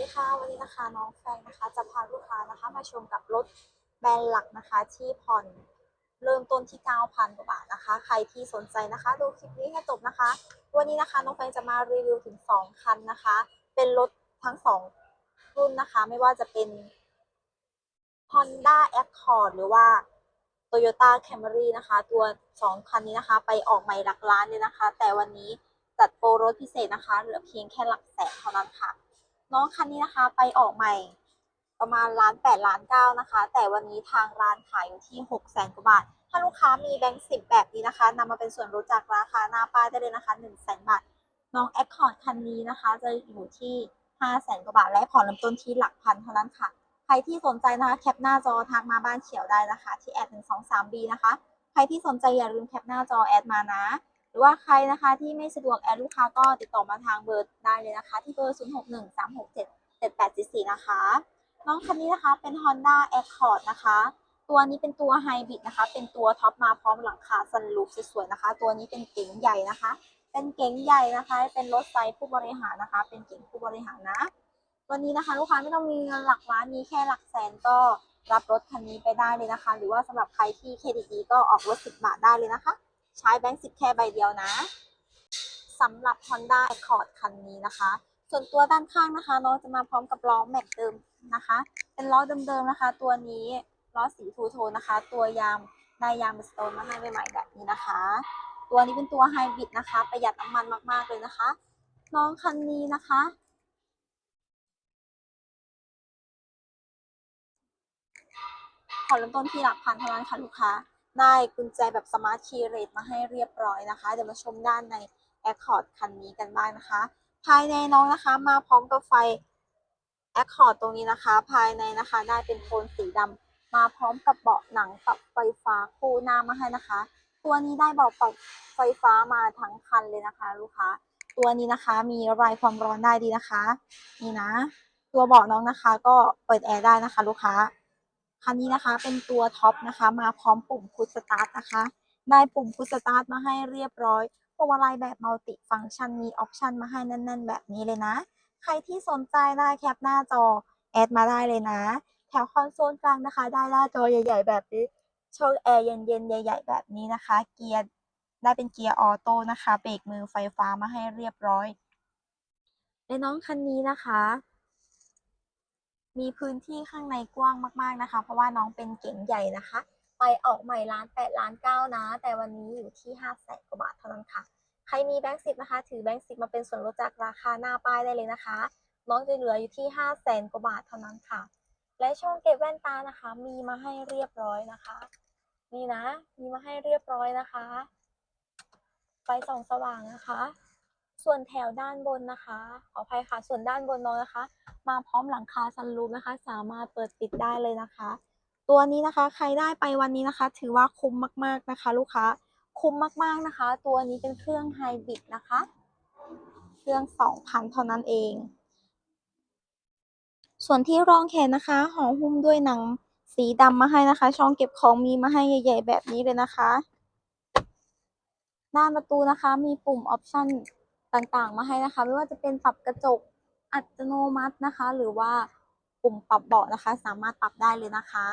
ดีค่ะ วันนี้นะคะน้องแฟงนะคะ จะพาลูกค้านะคะ มาชมกับรถแบรนด์หลักนะคะ ที่ผ่อนเริ่มต้นที่ 9,000 กว่าบาทนะคะ ใครที่สนใจนะคะ ดูคลิปนี้ให้จบนะคะ วันนี้นะคะน้องแฟงจะมารีวิวถึง 2 คันนะคะ เป็นรถทั้ง 2 รุ่นนะคะ ไม่ว่าจะเป็น Honda Accord หรือว่า Toyota Camry นะคะ ตัว 2 คันนี้นะคะ ไปออกใหม่หลักล้านเลยนะคะ แต่วันนี้จัดโปรรถพิเศษนะคะ เหลือเพียงแค่หลักแสนเท่านั้นค่ะ น้องคันนี้นะคะไปออกใหม่ประมาณล้านแปดล้านเก้านะคะ แต่วันนี้ทางร้านขายอยู่ที่หกแสนกว่าบาท ถ้าลูกค้ามีแบงค์สิบแบบนี้นะคะนำมาเป็นส่วนลดจากราคาหน้าป้ายได้เลยนะคะหนึ่งแสนบาท น้องแอคคอร์ดคันนี้นะคะ จะอยู่ที่ห้าแสนกว่าบาท และผ่อนเริ่มต้นที่หลักพันเท่านั้นค่ะ ใครที่สนใจนะคะแคปหน้าจอทักมาบ้านเขียวได้นะคะ ที่แอดหนึ่งสองสามบีนะคะ ใครที่สนใจอย่าลืมแคปหน้าจอแอดมานะ หรือว่าใครนะคะที่ไม่สะดวกแอดลูกค้าก็ติดต่อมาทางเบอร์ได้เลยนะคะ ที่เบอร์ 0 6 1 3 6 7 7 8 4 4 นะคะ น้องคันนี้นะคะเป็น Honda Accord นะคะ ตัวนี้เป็นตัวไฮบริดนะคะ เป็นตัวท็อปมาพร้อมหลังคาซันรูฟสวยๆนะคะ ตัวนี้เป็นเก๋งใหญ่นะคะ เป็นเก๋งใหญ่นะคะ เป็นรถไซส์ผู้บริหารนะคะ เป็นเก๋งผู้บริหารนะตัวนี้นะคะลูกค้าไม่ต้องมีเงินหลักล้านมีแค่หลักแสนก็รับรถคันนี้ไปได้เลยนะคะ หรือว่าสำหรับใครที่เครดิตดีก็ออกรถ 10 บาทได้เลยนะคะ ใช้แบงค์สิบแค่ใบเดียวนะสำหรับ Honda Accord คันนี้นะคะ ส่วนตัวด้านข้างนะคะน้องจะมาพร้อมกับล้อแม็กเดิมนะคะ เป็นล้อเดิมๆนะคะ ตัวนี้ล้อสีทูโทนนะคะ ตัวยางไดยางเป็นสโตนมาให้ใหม่ๆแบบนี้นะคะ ตัวนี้เป็นตัวไฮบริดนะคะ ประหยัดน้ำมันมากๆเลยนะคะ น้องคันนี้นะคะ ขอเริ่มต้นที่หลักพันเท่านั้นค่ะลูกค้า ได้กุญแจแบบสมาร์ทคีย์เรทมาให้เรียบร้อยนะคะ เดี๋ยวมาชมด้านใน Accord คันนี้กันบ้างนะคะ ภายในน้องนะคะมาพร้อมกับไฟ Accord ตรงนี้นะคะ ภายในนะคะได้เป็นโทนสีดำมาพร้อมกับเบาะหนังปรับไฟฟ้าคู่หน้ามาให้นะคะ ตัวนี้ได้เบาะปรับไฟฟ้ามาทั้งคันเลยนะคะ ลูกค้า ตัวนี้นะคะมีระบายความร้อนได้ดีนะคะ นี่นะ ตัวเบาะน้องนะคะ ก็เปิดแอร์ได้นะคะ ลูกค้า คันนี้นะคะเป็นตัวท็อปนะคะ มาพร้อมปุ่มพุชสตาร์ทนะคะ ได้ปุ่มพุชสตาร์ทมาให้เรียบร้อยพวงมาลัยแบบมัลติฟังก์ชันมีออปชันมาให้แน่น ๆ แบบนี้เลยนะ ใครที่สนใจได้แคปหน้าจอ แอดมาได้เลยนะ แถวคอนโซลกลางนะคะ ได้หน้าจอใหญ่ ๆ แบบนี้ช่องแอร์เย็นๆใหญ่ ๆ แบบนี้นะคะ เกียร์ได้เป็นเกียร์ออโต้นะคะเบรกมือไฟฟ้ามาให้เรียบร้อยในน้องคันนี้นะคะ มีพื้นที่ข้างในกว้างมาก ๆนะคะ เพราะว่าน้องเป็นเก๋งใหญ่นะคะ ไปออกใหม่ล้านแปดล้านเก้านะ แต่วันนี้อยู่ที่ห้าแสนกว่าบาทเท่านั้นค่ะ ใครมีแบงค์สิบนะคะ ถือแบงค์สิบมาเป็นส่วนลดจากราคาหน้าป้ายได้เลยนะคะ น้องจะเหลืออยู่ที่ห้าแสนกว่าบาทเท่านั้นค่ะ และช่องเก็บแว่นตานะคะ มีมาให้เรียบร้อยนะคะนี่นะ มีมาให้เรียบร้อยนะคะ ไฟส่องสว่างนะคะ ส่วนแถวด้านบนนะคะ ขออภัยค่ะ ส่วนด้านบนน้องนะคะ มาพร้อมหลังคาซันรูฟนะคะ สามารถเปิดปิดได้เลยนะคะ ตัวนี้นะคะ ใครได้ไปวันนี้นะคะ ถือว่าคุ้มมากๆนะคะ ลูกค้า คุ้มมากๆนะคะ ตัวนี้เป็นเครื่องไฮบริดนะคะ เครื่อง2,000เท่านั้นเอง ส่วนที่รองแขนนะคะห่อหุ้มด้วยหนังสีดำมาให้นะคะ ช่องเก็บของมีมาให้ใหญ่ ๆ แบบนี้เลยนะคะ หน้าประตูนะคะ มีปุ่มออปชั่น ต่างๆ มาให้นะคะ ไม่ว่าจะเป็นปรับกระจกอัตโนมัตินะคะ หรือว่าปุ่มปรับเบาะนะคะ สามารถปรับได้เลยนะคะ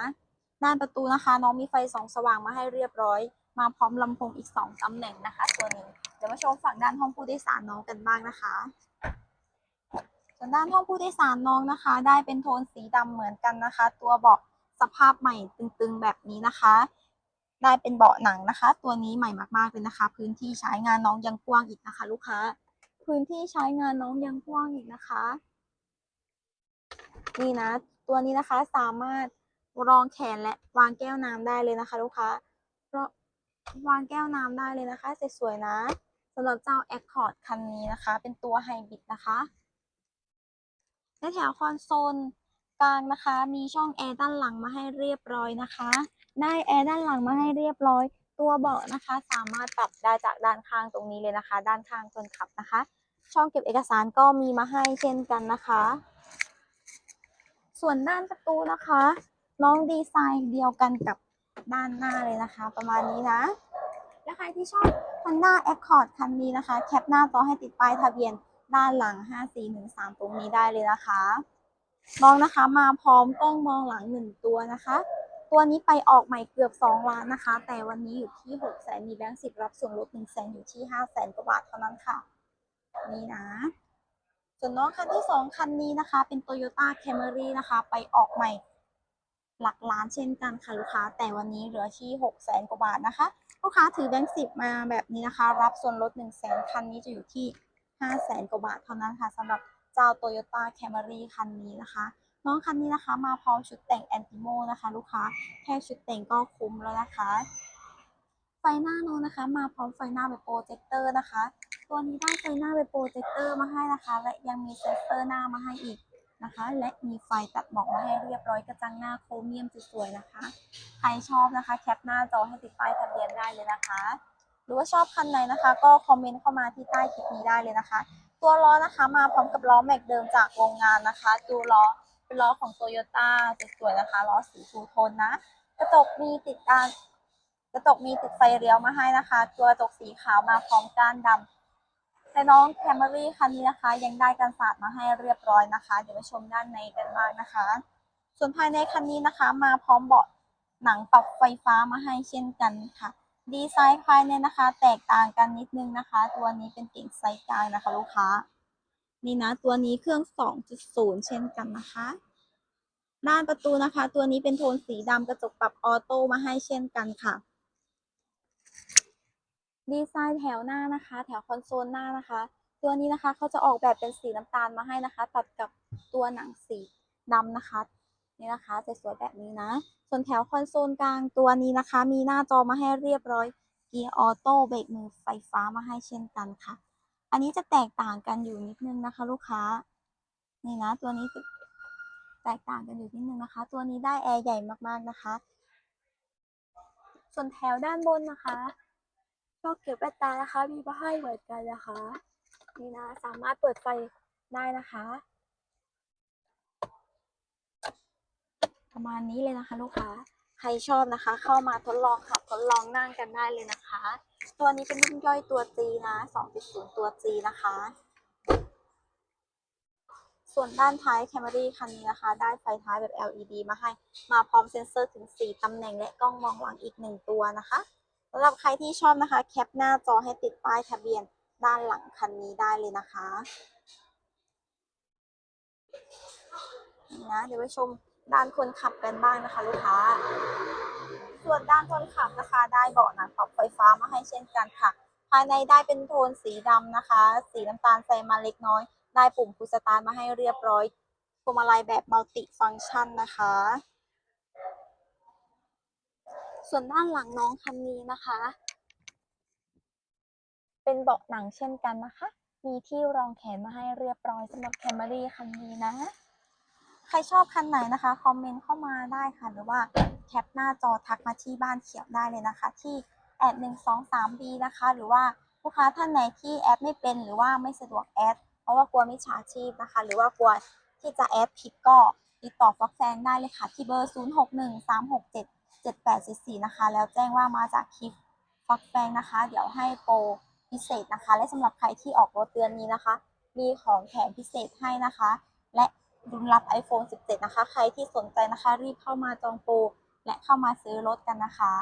ด้านประตูนะคะ น้องมีไฟสองสว่างมาให้เรียบร้อย มาพร้อมลำโพงอีก2ตำแหน่งนะคะ ตัวนี้เดี๋ยวมาชมฝั่งด้านห้องผู้โดยสารน้องกันบ้างนะคะส่วนด้านห้องผู้โดยสารน้องนะคะ ได้เป็นโทนสีดำเหมือนกันนะคะ ตัวเบาะสภาพใหม่ตึงๆแบบนี้นะคะ ได้เป็นเบาะหนังนะคะ ตัวนี้ใหม่มากๆเลยนะคะ พื้นที่ใช้งานน้องยังกว้างอีกนะคะ ลูกค้า พื้นที่ใช้งานน้องยังกว้างอีกนะคะ นี่นะ ตัวนี้นะคะสามารถรองแขนและวางแก้วน้ำได้เลยนะคะ ลูกค้าวางแก้วน้ำได้เลยนะคะสวยๆนะสำหรับเจ้า Accord คันนี้นะคะ เป็นตัวไฮบริดนะคะและแถวคอนโซลกลางนะคะ มีช่องแอร์ด้านหลังมาให้เรียบร้อยนะคะ ได้แอร์ด้านหลังมาให้เรียบร้อย ตัวเบาะนะคะ สามารถปรับได้จากด้านข้างตรงนี้เลยนะคะ ด้านข้างคนขับนะคะ ช่องเก็บเอกสารก็มีมาให้เช่นกันนะคะ ส่วนด้านประตูนะคะ น้องดีไซน์เดียวกันกับด้านหน้าเลยนะคะ ประมาณนี้นะและใครที่ชอบ Honda Accord คันนี้นะคะ แคปหน้าจอให้ติดป้ายทะเบียนด้านหลัง 5413 ตรงนี้ได้เลยนะคะน้องนะคะมาพร้อมกล้องมองหลังหนึ่งตัวนะคะ ตัวนี้ไปออกใหม่เกือบ 2 ล้านนะคะ แต่วันนี้อยู่ที่6แสนมีแบงค์สิบรับส่วนลด1แสนอยู่ที่5แสนกว่าบาทเท่านั้นค่ะ นี่นะ ส่วนน้องคันที่2คันนี้นะคะ เป็น Toyota Camry นะคะ ไปออกใหม่หลักล้านเช่นกันค่ะลูกค้า แต่วันนี้เหลือที่6แสนกว่าบาทนะคะ ลูกค้าถือแบงค์สิบมาแบบนี้นะคะ รับส่วนลด1 0 0 0 0แสนคันนี้จะอยู่ที่5แสนกว่าบาทเท่านั้นค่ะสำหรับเจ้า Toyota Camry คันนี้นะคะ น้องคันนี้นะคะ มาพร้อมชุดแต่ง Antimo นะคะ ลูกค้าแค่ชุดแต่งก็คุ้มแล้วนะคะ ไฟหน้าน้องนะคะ มาพร้อมไฟหน้าแบบโปรเจคเตอร์นะคะ ตัวนี้ได้ไฟหน้าแบบโปรเจคเตอร์มาให้นะคะ และยังมีเซนเซอร์หน้ามาให้อีกนะคะ และมีไฟตัดหมอกมาให้เรียบร้อยกระจังหน้าโครเมียมสวยๆนะคะ ใครชอบนะคะ แคปหน้าจอให้ติดป้ายทะเบียนได้เลยนะคะ หรือว่าชอบคันไหนนะคะ ก็คอมเมนต์เข้ามาที่ใต้คลิปนี้ได้เลยนะคะ ตัวล้อนะคะมาพร้อมกับล้อแม็กเดิมจากโรงงานนะคะดูล้อเป็นล้อของโตโยต้าสวยๆนะคะล้อสีทูโทนนะ กระจกมีติดการกระจกมีติดไฟเลี้ยวมาให้นะคะ ตัวกระจกสีขาวมาพร้อมก้านดำ แต่น้องแคมรี่คันนี้นะคะ ยังได้กันศาสตร์มาให้เรียบร้อยนะคะ เดี๋ยวไปชมด้านในกันบ้างนะคะ ส่วนภายในคันนี้นะคะ มาพร้อมเบาะหนังปรับไฟฟ้ามาให้เช่นกันค่ะ ดีไซน์ภายในนะคะ แตกต่างกันนิดนึงนะคะ ตัวนี้เป็นเก่งไซส์กลางนะคะ ลูกค้า นี่นะ ตัวนี้เครื่อง 2.0 เช่นกันนะคะด้านประตูนะคะ ตัวนี้เป็นโทนสีดำกระจกปรับออโต้มาให้เช่นกันค่ะ ดีไซน์แถวหน้านะคะ แถวคอนโซลหน้านะคะ ตัวนี้นะคะเขาจะออกแบบเป็นสีน้ำตาลมาให้นะคะ ตัดกับตัวหนังสีดำนะคะนี่นะคะสวยแบบนี้นะ ส่วนแถวคอนโซลกลางตัวนี้นะคะ มีหน้าจอมาให้เรียบร้อยเกียร์ออโต้เบรกมือไฟฟ้ามาให้เช่นกันค่ะ อันนี้จะแตกต่างกันอยู่นิดนึงนะคะ ลูกค้านี่นะตัวนี้แตกต่างกันอยู่นิดนึงนะคะ ตัวนี้ได้แอร์ใหญ่มากๆนะคะ ส่วนแถวด้านบนนะคะ ก็เก็บแว่นตานะคะ มีมาให้เหมือนกันนะคะ นี่นะ สามารถเปิดไฟได้นะคะ ประมาณนี้เลยนะคะ ลูกค้า ใครชอบนะคะ เข้ามาทดลองขับทดลองนั่งกันได้เลยนะคะ ตัวนี้เป็นรุ่นย่อยตัว G นะ 2.0 ตัว G นะคะ ส่วนด้านท้าย Camry คันนี้นะคะ ได้ไฟท้ายแบบ LED มาให้ มาพร้อมเซ็นเซอร์ถึง 4 ตำแหน่งและกล้องมองหลังอีก 1 ตัวนะคะำหรับใครที่ชอบนะคะ แคปหน้าจอให้ติดป้ายทะเบียนด้านหลังคันนี้ได้เลยนะคะนี่นะเดี๋ยวไปชมด้านคนขับกันบ้างนะคะ ลูกค้า ส่วนด้านคนขับนะคะ ได้เบาะหนังปรับไฟฟ้ามาให้เช่นกันค่ะ ภายในได้เป็นโทนสีดำนะคะ สีน้ำตาลใส่มาเล็กน้อย ได้ปุ่มพุชสตาร์มาให้เรียบร้อยพวงมาลัยแบบมัลติฟังก์ชันนะคะ ส่วนด้านหลังน้องคันนี้นะคะ เป็นเบาะหนังเช่นกันนะคะ มีที่รองแขนมาให้เรียบร้อยสำหรับ Camry คันนี้นะ ใครชอบคันไหนนะคะ คอมเมนต์เข้ามาได้ค่ะ หรือว่าแคปหน้าจอทักมาที่บ้านเขียวได้เลยนะคะ ที่แอดหนึ่งสองสามบีนะคะ หรือว่าลูกค้าท่านไหนที่แอดไม่เป็นหรือว่าไม่สะดวกแอดเพราะว่ากลัวมิจฉาชีพนะคะ หรือว่ากลัวที่จะแอดผิดก็ติดต่อฟักแฟงได้เลยค่ะ ที่เบอร์ 0 6 1 3 6 7 7 8 4 4นะคะ แล้วแจ้งว่ามาจากคลิปฟักแฟงนะคะ เดี๋ยวให้โปรพิเศษนะคะ และสำหรับใครที่ออกรถเดือนนี้นะคะ มีของแถมพิเศษให้นะคะ และรุนรับ iPhone 17 นะคะ ใครที่สนใจนะคะ รีบเข้ามาจองโปรและเข้ามาซื้อรถกันนะคะ